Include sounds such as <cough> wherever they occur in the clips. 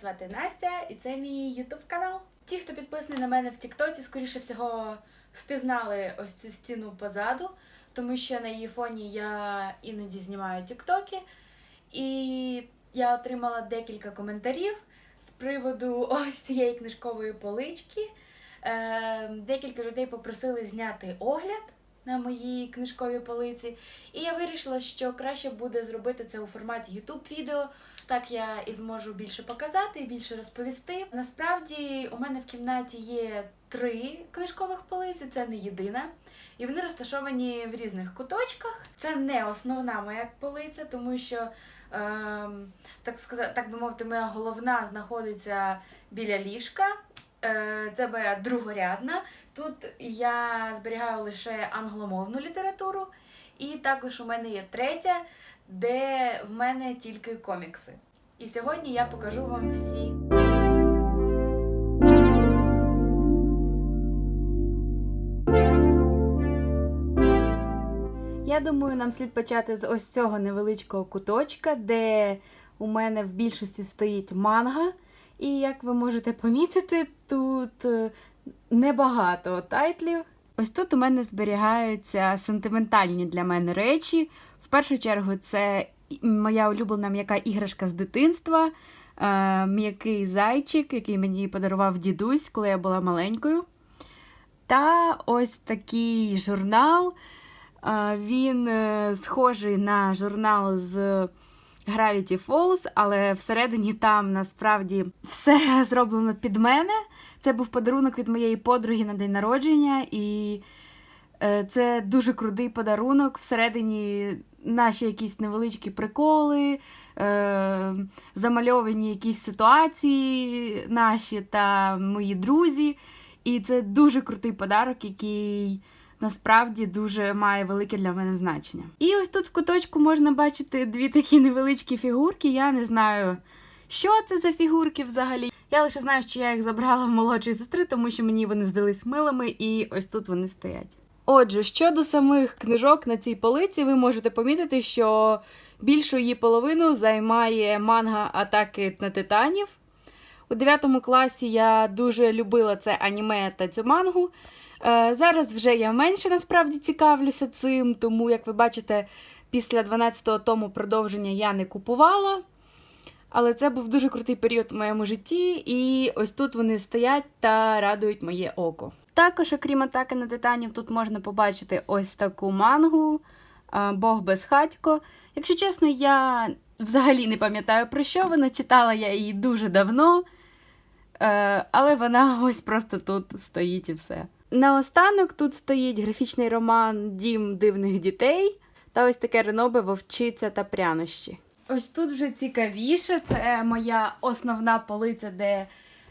звати Настя, і це мій ютуб канал. Ті, хто підписаний на мене в Тіктоці, скоріше всього впізнали ось цю стіну позаду, тому що на її фоні я іноді знімаю тіктоки. І я отримала декілька коментарів з приводу <laughs> ось цієї книжкової полички. Е, декілька людей попросили зняти огляд на моїй книжковій полиці. І я вирішила, що краще буде зробити це у форматі YouTube відео. Так я і зможу більше показати і більше розповісти. Насправді у мене в кімнаті є три книжкових полиці, це не єдина. І вони розташовані в різних куточках. Це не основна моя полиця, тому що, ем, так сказати, так би мовити, моя головна знаходиться біля ліжка. Е, Це моя другорядна. Тут я зберігаю лише англомовну літературу, і також у мене є третя, де в мене тільки комікси. І сьогодні я покажу вам всі. Я думаю, нам слід почати з ось цього невеличкого куточка, де у мене в більшості стоїть манга. І як ви можете помітити, тут е, небагато тайтлів. Ось тут у мене зберігаються сентиментальні для мене речі. В першу чергу, це моя улюблена м'яка іграшка з дитинства, е, м'який зайчик, який мені подарував дідусь, коли я була маленькою. Та ось такий журнал. Е, Він е, схожий на журнал з Gravity Falls, але всередині там насправді все <laughs> зроблено під мене. Це був подарунок від моєї подруги на день народження, і це дуже крутий подарунок. Всередині наші якісь невеличкі приколи, е, замальовані якісь ситуації наші та мої друзі. І це дуже крутий подарок, який насправді дуже має велике для мене значення. І ось тут в куточку можна бачити дві такі невеличкі фігурки. Я не знаю, що це за фігурки взагалі. Я лише знаю, що я їх забрала в молодшої сестри, тому що мені вони здались милими, і ось тут вони стоять. Отже, щодо самих книжок на цій полиці, ви можете помітити, що більшу її половину займає манга атаки на титанів. У 9 класі я дуже любила це аніме та цю мангу. Е, Зараз вже я менше насправді цікавлюся цим, тому, як ви бачите, після 12-го тому продовження я не купувала. Але це був дуже крутий період в моєму житті, і ось тут вони стоять та радують моє око. Також, окрім атаки на титанів, тут можна побачити ось таку мангу Бог безхатько. Якщо чесно, я взагалі не пам'ятаю про що вона читала я її дуже давно. Е, але вона ось просто тут стоїть і все. Наостанок тут стоїть графічний роман Дім дивних дітей та ось таке ренобе Вовчиця та прянощі. Ось тут вже цікавіше. Це моя основна полиця, де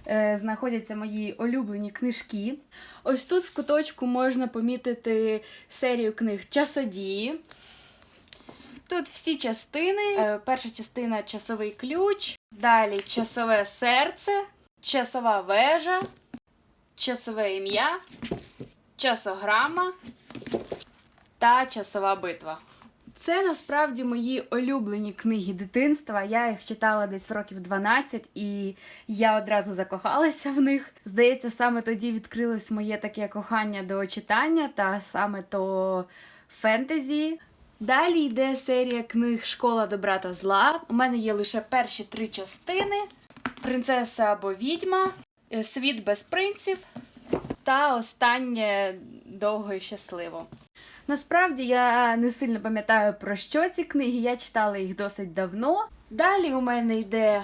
е, знаходяться мої улюблені книжки. Ось тут в куточку можна помітити серію книг Часодії. Тут всі частини. Е, перша частина часовий ключ, далі часове серце, часова вежа, часове ім'я, часограма та часова битва. Це насправді мої улюблені книги дитинства. Я їх читала десь в років 12, і я одразу закохалася в них. Здається, саме тоді відкрилось моє таке кохання до читання та саме то фентезі. Далі йде серія книг Школа добра та зла. У мене є лише перші три частини: Принцеса або відьма, Світ без принців та останнє довго і щасливо. Насправді я не сильно пам'ятаю про що ці книги, я читала їх досить давно. Далі у мене йде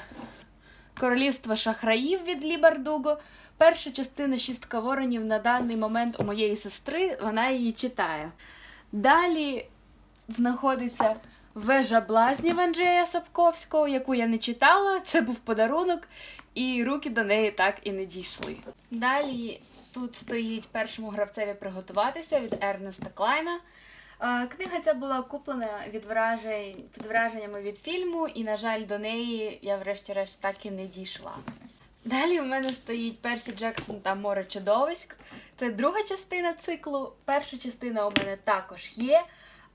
Королівство шахраїв від Лі Бардуго. Перша частина шістка воронів на даний момент у моєї сестри, вона її читає. Далі знаходиться Вежа блазнів Анджея Сапковського, яку я не читала. Це був подарунок, і руки до неї так і не дійшли. Далі тут стоїть першому гравцеві приготуватися від Ернеста Клайна. Е, Книга ця була куплена від вражень, під враженнями від фільму, і, на жаль, до неї я врешті-решт так і не дійшла. Далі у мене стоїть Персі Джексон та Море чудовиськ. Це друга частина циклу. Перша частина у мене також є,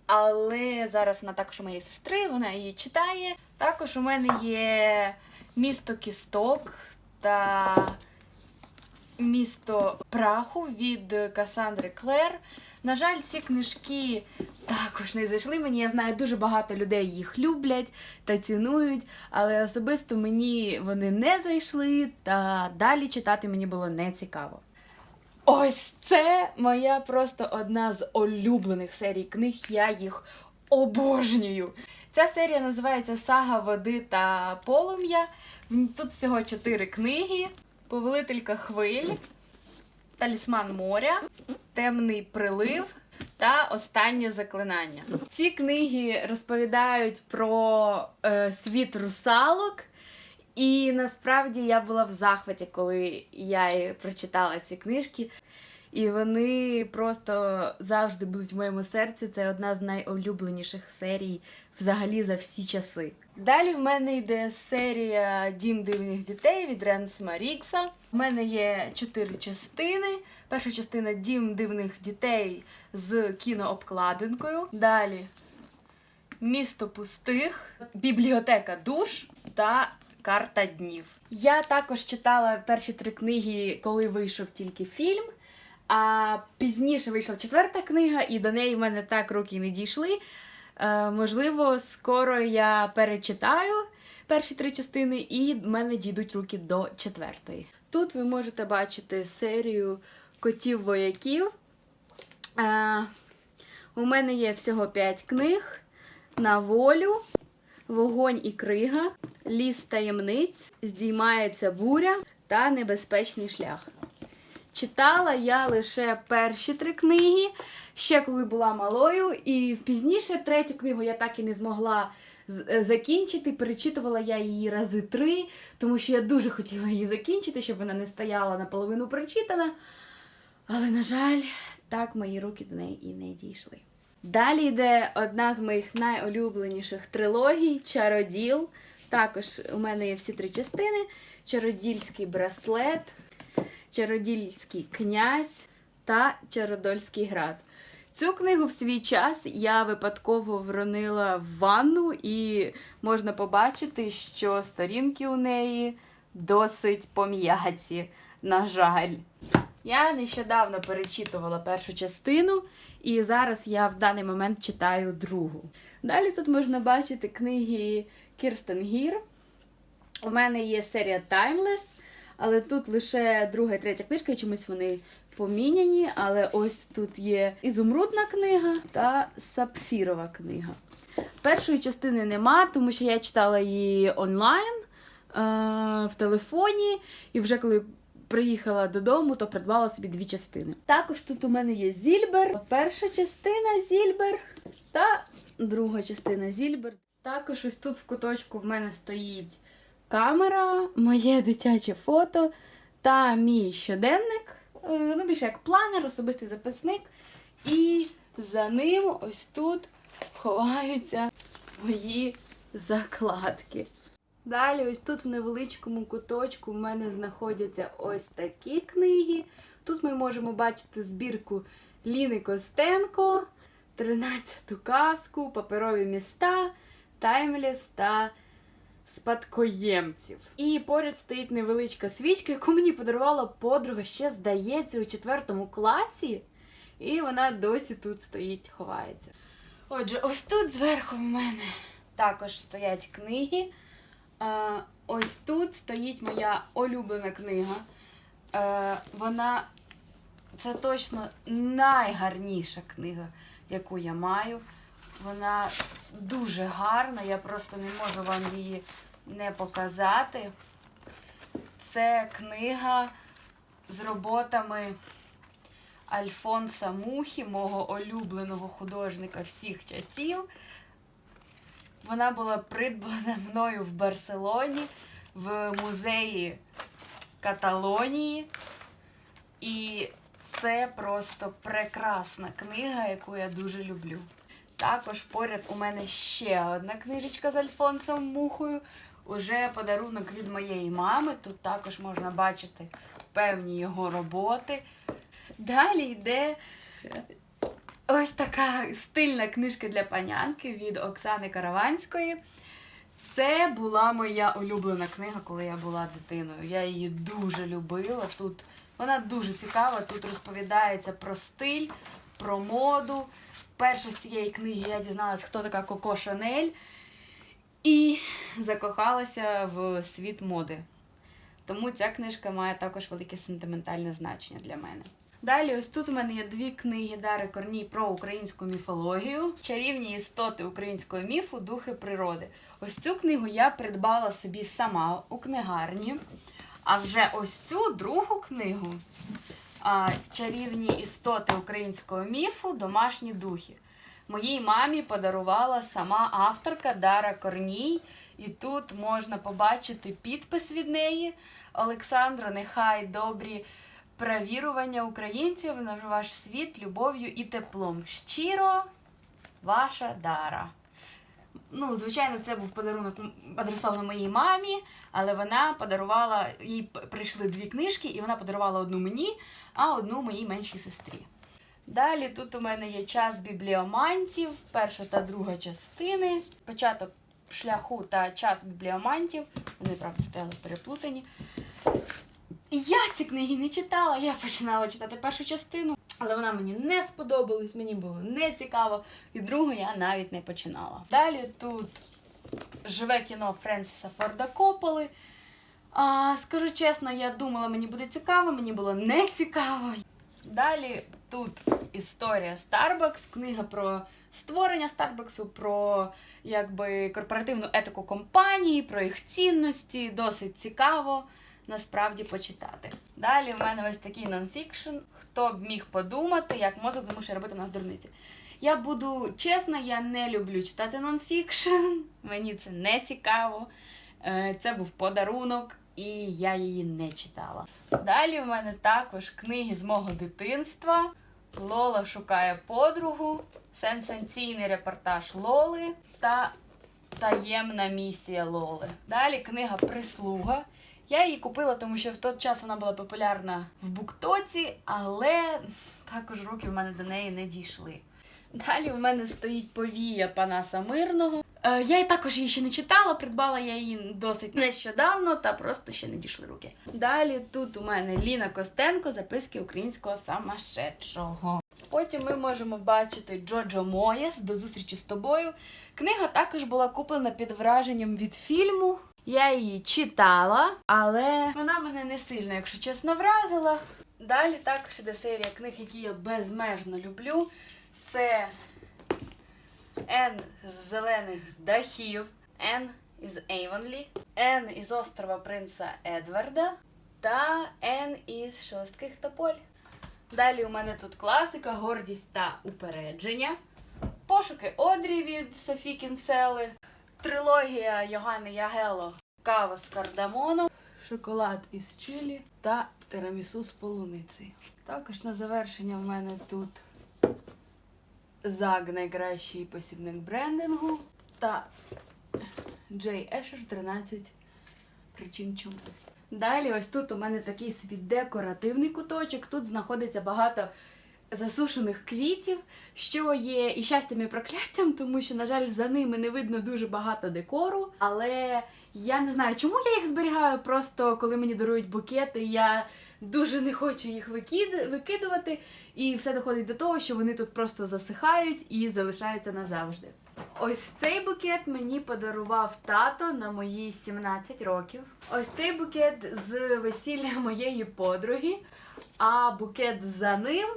але зараз вона також у моєї сестри, вона її читає. Також у мене є Місто кісток та Місто праху від Касандри Клер. На жаль, ці книжки також не зайшли мені. Я знаю, дуже багато людей їх люблять та цінують, але особисто мені вони не зайшли, та далі читати мені було не цікаво. Ось це моя просто одна з улюблених серій книг. Я їх обожнюю. Ця серія називається Сага води та полум'я. Тут всього чотири книги: Повелителька хвиль, Талісман моря, Темний прилив та Останнє заклинання. Ці книги розповідають про е, світ русалок. І насправді я була в захваті, коли я прочитала ці книжки. І вони просто завжди будуть в моєму серці. Це одна з найулюбленіших серій взагалі за всі часи. Далі в мене йде серія Дім дивних дітей від Ренсма Рікса. У мене є чотири частини. Перша частина Дім дивних дітей з кінообкладинкою. Далі Місто пустих, бібліотека душ та карта днів. Я також читала перші три книги, коли вийшов тільки фільм. А пізніше вийшла четверта книга, і до неї в мене так руки не дійшли. Е, можливо, скоро я перечитаю перші три частини, і в мене дійдуть руки до четвертої. Тут ви можете бачити серію котів-вояків. Е, у мене є всього 5 книг на волю, вогонь і крига, ліс таємниць, здіймається буря та небезпечний шлях. Читала я лише перші три книги, ще коли була малою, і пізніше третю книгу я так і не змогла е, закінчити. Перечитувала я її рази три, тому що я дуже хотіла її закінчити, щоб вона не стояла наполовину прочитана. Але, на жаль, так мої руки до неї і не дійшли. Далі йде одна з моїх найулюбленіших трилогій Чароділ. Також у мене є всі три частини: Чародільський браслет, Чародільський князь та Чародольський град. Цю книгу в свій час я випадково вронила в ванну, і можна побачити, що сторінки у неї досить пом'яті. На жаль. Я нещодавно перечитувала першу частину, і зараз я в даний момент читаю другу. Далі тут можна бачити книги Кірстен Гір. У мене є серія Timeless, але тут лише друга і третя книжка, і чомусь вони поміняні. Але ось тут є ізумрудна книга та сапфірова книга. Першої частини нема, тому що я читала її онлайн е- в телефоні, і вже коли приїхала додому, то придбала собі дві частини. Також тут у мене є Зільбер, перша частина Зільбер та друга частина Зільбер. Також ось тут в куточку в мене стоїть камера, моє дитяче фото та мій щоденник. е, Ну, більше як планер, особистий записник. І за ним ось тут ховаються мої закладки. Далі, ось тут в невеличкому куточку в мене знаходяться ось такі книги. Тут ми можемо бачити збірку Ліни Костенко, 13-ту казку, паперові міста, таймліс та спадкоємців. І поряд стоїть невеличка свічка, яку мені подарувала подруга ще, здається, у четвертому класі. І вона досі тут стоїть, ховається. Отже, ось тут зверху в мене також стоять книги. Ось тут стоїть моя улюблена книга. Вона це точно найгарніша книга, яку я маю. Вона дуже гарна, я просто не можу вам її не показати. Це книга з роботами Альфонса Мухі, мого улюбленого художника всіх часів. Вона була придбана мною в Барселоні в музеї Каталонії. І це просто прекрасна книга, яку я дуже люблю. Також поряд у мене ще одна книжечка з Альфонсом Мухою. Уже подарунок від моєї мами. Тут також можна бачити певні його роботи. Далі йде ось така стильна книжка для панянки від Оксани Караванської. Це була моя улюблена книга, коли я була дитиною. Я її дуже любила. Тут вона дуже цікава. Тут розповідається про стиль, про моду. Вперше з цієї книги я дізналась, хто така Коко Шанель. І закохалася в світ моди. Тому ця книжка має також велике сентиментальне значення для мене. Далі, ось тут у мене є дві книги Дари Корній про українську міфологію, чарівні істоти українського міфу, духи природи. Ось цю книгу я придбала собі сама у книгарні. А вже ось цю другу книгу Чарівні істоти українського міфу, домашні духи. Моїй мамі подарувала сама авторка Дара Корній, і тут можна побачити підпис від неї. Олександро, нехай добрі правірування українців на ваш світ любов'ю і теплом. Щиро, ваша Дара. Ну, звичайно, це був подарунок адресований моїй мамі, але вона подарувала, їй прийшли дві книжки, і вона подарувала одну мені, а одну моїй меншій сестрі. Далі тут у мене є час бібліомантів, перша та друга частини, початок шляху та час бібліомантів. Вони, правда, стояли переплутані. Я ці книги не читала, я починала читати першу частину, але вона мені не сподобалась, мені було не цікаво, і другу я навіть не починала. Далі тут живе кіно Френсіса Форда Копполи. А, скажу чесно, я думала, мені буде цікаво, мені було не цікаво. Далі тут історія Starbucks, книга про створення Старбаксу, про якби корпоративну етику компанії, про їх цінності. Досить цікаво насправді почитати. Далі в мене ось такий нонфікшн. Хто б міг подумати, як мозок змушує робити нас дурниці. Я буду чесна, я не люблю читати нонфікшн. <laughs> Мені це не цікаво. Е, Це був подарунок, і я її не читала. Далі в мене також книги з мого дитинства. Лола шукає подругу, сенсаційний репортаж Лоли та таємна місія Лоли. Далі книга Прислуга. Я її купила, тому що в той час вона була популярна в Буктоці, але також руки в мене до неї не дійшли. Далі в мене стоїть повія Панаса Мирного. Е, я також її ще не читала, придбала я її досить нещодавно, та просто ще не дійшли руки. Далі тут у мене Ліна Костенко, записки українського самошедшого. Потім ми можемо бачити Джоджо Моєс до зустрічі з тобою. Книга також була куплена під враженням від фільму. Я її читала, але вона мене не сильно, якщо чесно, вразила. Далі також іде серія книг, які я безмежно люблю. Це Ен з зелених дахів, Ен із Ейвонлі, Ен із острова принца Едварда та Ен із шостких тополь. Далі у мене тут класика, гордість та упередження. Пошуки Одрі від Софі Кінсели, трилогія Йоганни Ягело Кава з кардамоном, шоколад із чилі та тирамісу з полуницею. Також на завершення в мене тут Заг найкращий посібник брендингу та Джей Ешер 13 причин чому. Далі, ось тут у мене такий собі декоративний куточок. Тут знаходиться багато засушених квітів, що є і щастям, і прокляттям, тому що, на жаль, за ними не видно дуже багато декору. Але я не знаю, чому я їх зберігаю. Просто коли мені дарують букети, я дуже не хочу їх викид... викидувати. І все доходить до того, що вони тут просто засихають і залишаються назавжди. Ось цей букет мені подарував тато на мої 17 років. Ось цей букет з весілля моєї подруги, а букет за ним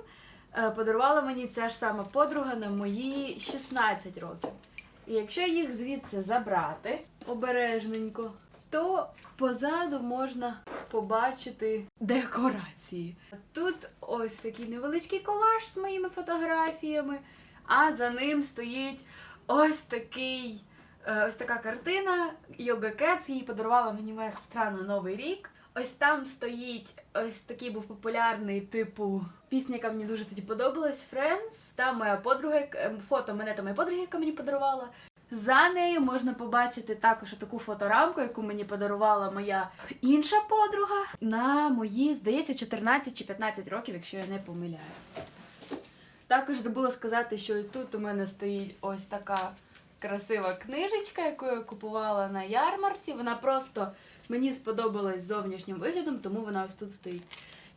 подарувала мені ця ж сама подруга на мої 16 років. І якщо їх звідси забрати обережненько, то позаду можна побачити декорації. Тут ось такий невеличкий колаж з моїми фотографіями, а за ним стоїть ось такий. е, Ось така картина Йога Кетс, її подарувала мені моя сестра на Новий рік. Ось там стоїть ось такий був популярний, типу, пісня, яка мені дуже тоді подобалась, Friends. Там моя подруга, ем, фото мене та моя подруга, яка мені подарувала. За нею можна побачити також таку фоторамку, яку мені подарувала моя інша подруга на мої, здається, 14 чи 15 років, якщо я не помиляюся. Також забула сказати, що тут у мене стоїть ось така красива книжечка, яку я купувала на ярмарці. Вона просто мені сподобалась зовнішнім виглядом, тому вона ось тут стоїть.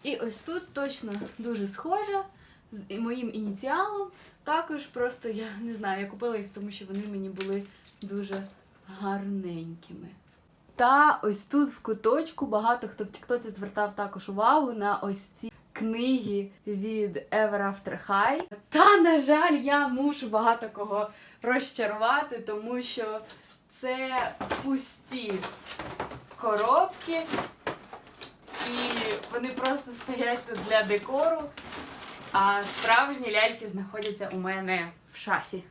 І ось тут точно дуже схожа з моїм ініціалом. Також просто я не знаю, я купила їх, тому що вони мені були дуже гарненькими. Та ось тут в куточку багато хто в Тіктоці звертав також увагу на ось ці книги від Ever After High. Та, на жаль, я мушу багато кого розчарувати, тому що це пусті коробки, і вони просто стоять тут для декору, а справжні ляльки знаходяться у мене в шафі.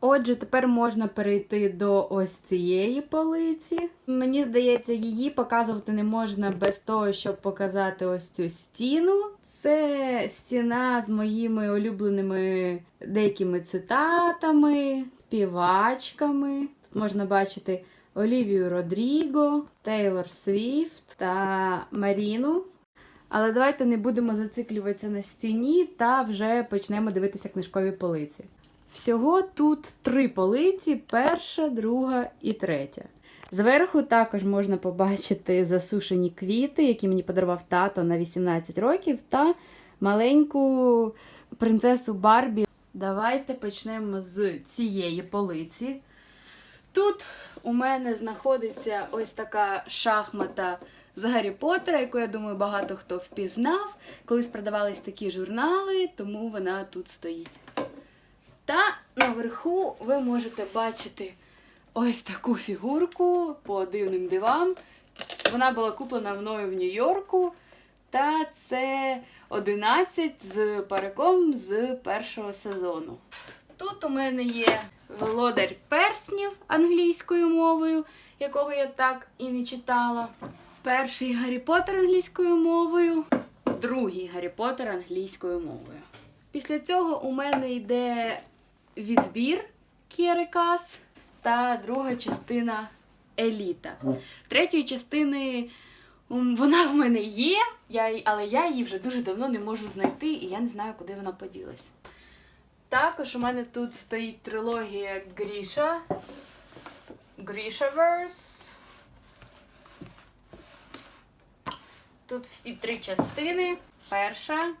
Отже, тепер можна перейти до ось цієї полиці. Мені здається, її показувати не можна без того, щоб показати ось цю стіну. Це стіна з моїми улюбленими деякими цитатами, співачками. Тут можна бачити Олівію Родріго, Тейлор Свіфт та Маріну. Але давайте не будемо зациклюватися на стіні та вже почнемо дивитися книжкові полиці. Всього тут три полиці: перша, друга і третя. Зверху також можна побачити засушені квіти, які мені подарував тато на 18 років, та маленьку принцесу Барбі. Давайте почнемо з цієї полиці. Тут у мене знаходиться ось така шахмата з Гаррі Поттера, яку, я думаю, багато хто впізнав. Колись продавались такі журнали, тому вона тут стоїть. Та наверху ви можете бачити ось таку фігурку по дивним дивам. Вона була куплена мною в Нью-Йорку. Та це 11 з париком з першого сезону. Тут у мене є володар перснів англійською мовою, якого я так і не читала. Перший Гаррі Поттер англійською мовою, другий Гаррі Поттер англійською мовою. Після цього у мене йде відбір Кєрикас та друга частина Еліта. Третьої частини вона в мене є, але я її вже дуже давно не можу знайти, і я не знаю, куди вона поділась. Також у мене тут стоїть трилогія Гріша. Грішаверс. Тут всі три частини. Перша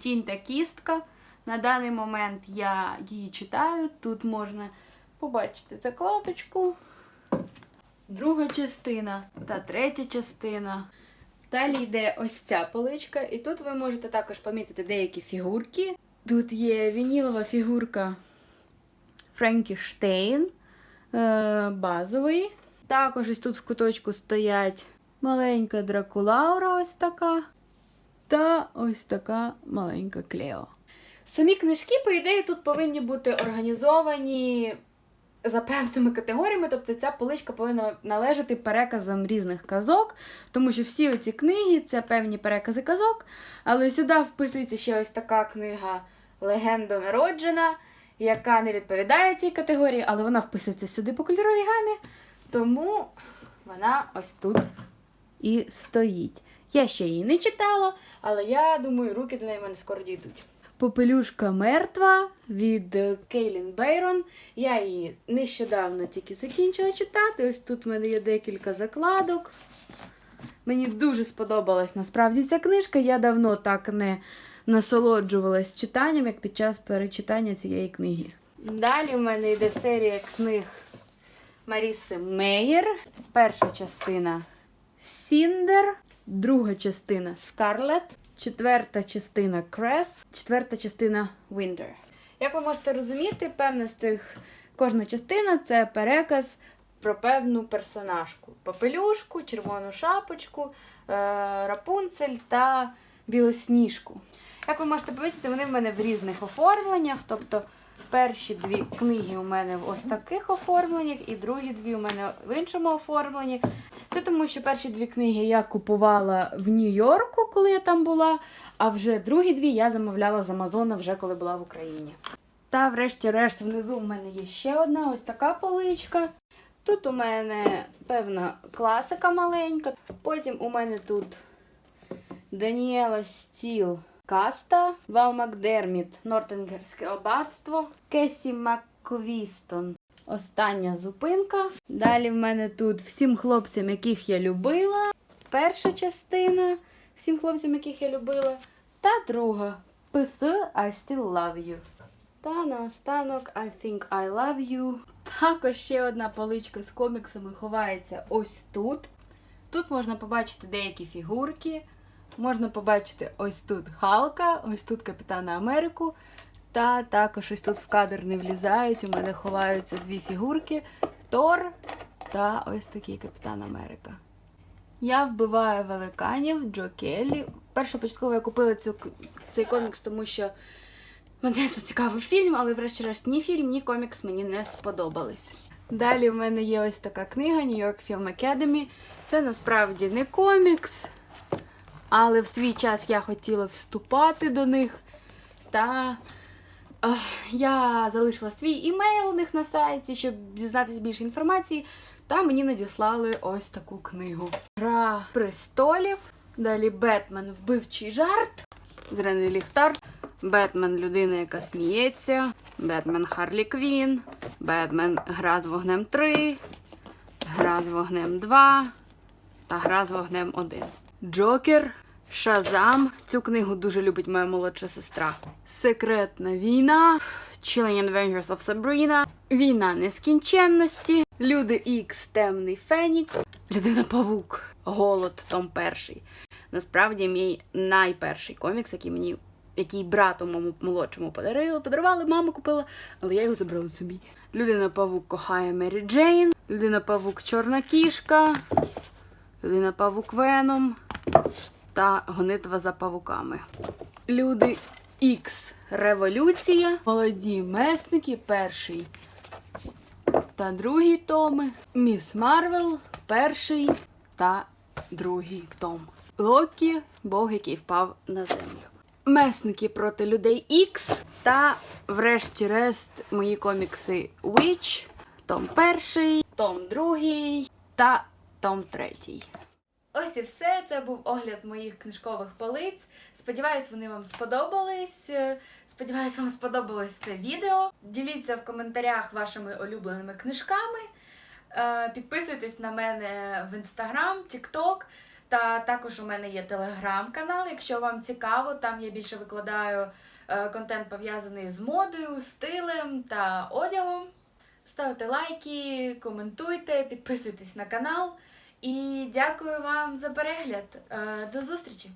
Тінь та кістка. На даний момент я її читаю. Тут можна побачити закладочку. Друга частина та третя частина. Далі йде ось ця поличка, і тут ви можете також помітити деякі фігурки. Тут є вінілова фігурка Френкіштейн е, базовий. Також ось тут в куточку стоять маленька Дракулаура, ось така. Та ось така маленька Клео. Самі книжки, по ідеї, тут повинні бути організовані за певними категоріями, тобто ця поличка повинна належати переказам різних казок, тому що всі оці книги це певні перекази казок, але сюди вписується ще ось така книга Легенда народжена, яка не відповідає цій категорії, але вона вписується сюди по кольоровій гамі, тому вона ось тут і стоїть. Я ще її не читала, але я думаю, руки до неї в мене скоро дійдуть. Попелюшка мертва від Кейлін Бейрон. Я її нещодавно тільки закінчила читати. Ось тут в мене є декілька закладок. Мені дуже сподобалась насправді ця книжка. Я давно так не насолоджувалась читанням, як під час перечитання цієї книги. Далі в мене йде серія книг Маріси Мейєр. Перша частина Сіндер, друга частина Скарлет, четверта частина Крес, четверта частина Winter. Як ви можете розуміти, певна з цих кожна частина це переказ про певну персонажку: Попелюшку, червону шапочку, е, Рапунцель та Білосніжку. Як ви можете помітити, вони в мене в різних оформленнях. Тобто перші дві книги у мене в ось таких оформленнях, і другі дві у мене в іншому оформленні. Це тому, що перші дві книги я купувала в Нью-Йорку, коли я там була, а вже другі дві я замовляла з Амазона вже коли була в Україні. Та, врешті-решт, внизу в мене є ще одна ось така поличка. Тут у мене певна класика маленька. Потім у мене тут Даніела Стіл Каста, Вал Макдерміт, Нортенгерське аббатство, Кесі Макквістон, Остання зупинка. Далі в мене тут всім хлопцям, яких я любила. Перша частина всім хлопцям, яких я любила. Та друга. PS I still love you. Та наостанок I think I love you. Також ще одна поличка з коміксами ховається ось тут. Тут можна побачити деякі фігурки. Можна побачити ось тут Халка, ось тут Капітана Америку. Та також ось тут в кадр не влізають. У мене ховаються дві фігурки: Тор та ось такий Капітан Америка. Я вбиваю великанів Джо Келлі. Перше початково я купила цю, цей комікс, тому що мене зацікавив фільм, але врешті-решт ні фільм, ні комікс мені не сподобались. Далі в мене є ось така книга New York Film Academy. Це насправді не комікс, але в свій час я хотіла вступати до них. Та ех, я залишила свій імейл у них на сайті, щоб дізнатися більше інформації. Та мені надіслали ось таку книгу. Гра престолів. Далі Бетмен вбивчий жарт. Зелений ліхтар. Бетмен людина, яка сміється. Бетмен Харлі Квін. Бетмен Гра з вогнем 3. Гра з вогнем 2. Та гра з вогнем 1. Джокер. Шазам. Цю книгу дуже любить моя молодша сестра. Секретна війна. Chilling Adventures of Sabrina. Війна нескінченності. Люди Ікс, Темний Фенікс. Людина Павук. Голод Том Перший. Насправді, мій найперший комікс, який мені, який брату моєму молодшому подарили, подарували, мама купила, але я його забрала собі. Людина Павук кохає Мері Джейн. Людина Павук Чорна кішка. Людина Павук Веном та гонитва за павуками. Люди Ікс Революція. Молоді месники, перший та другий томи. Міс Марвел, перший та другий том. Локі, Бог, який впав на землю. Месники проти людей Ікс та, врешті-решт, мої комікси Witch, том перший, том другий та том третій. Ось і все. Це був огляд моїх книжкових полиць. Сподіваюсь, вони вам сподобались. Сподіваюсь, вам сподобалось це відео. Діліться в коментарях вашими улюбленими книжками. Е, Підписуйтесь на мене в інстаграм, тікток. Та також у мене є телеграм-канал. Якщо вам цікаво, там я більше викладаю е, контент пов'язаний з модою, стилем та одягом. Ставте лайки, коментуйте, підписуйтесь на канал. І дякую вам за перегляд. Е, До зустрічі!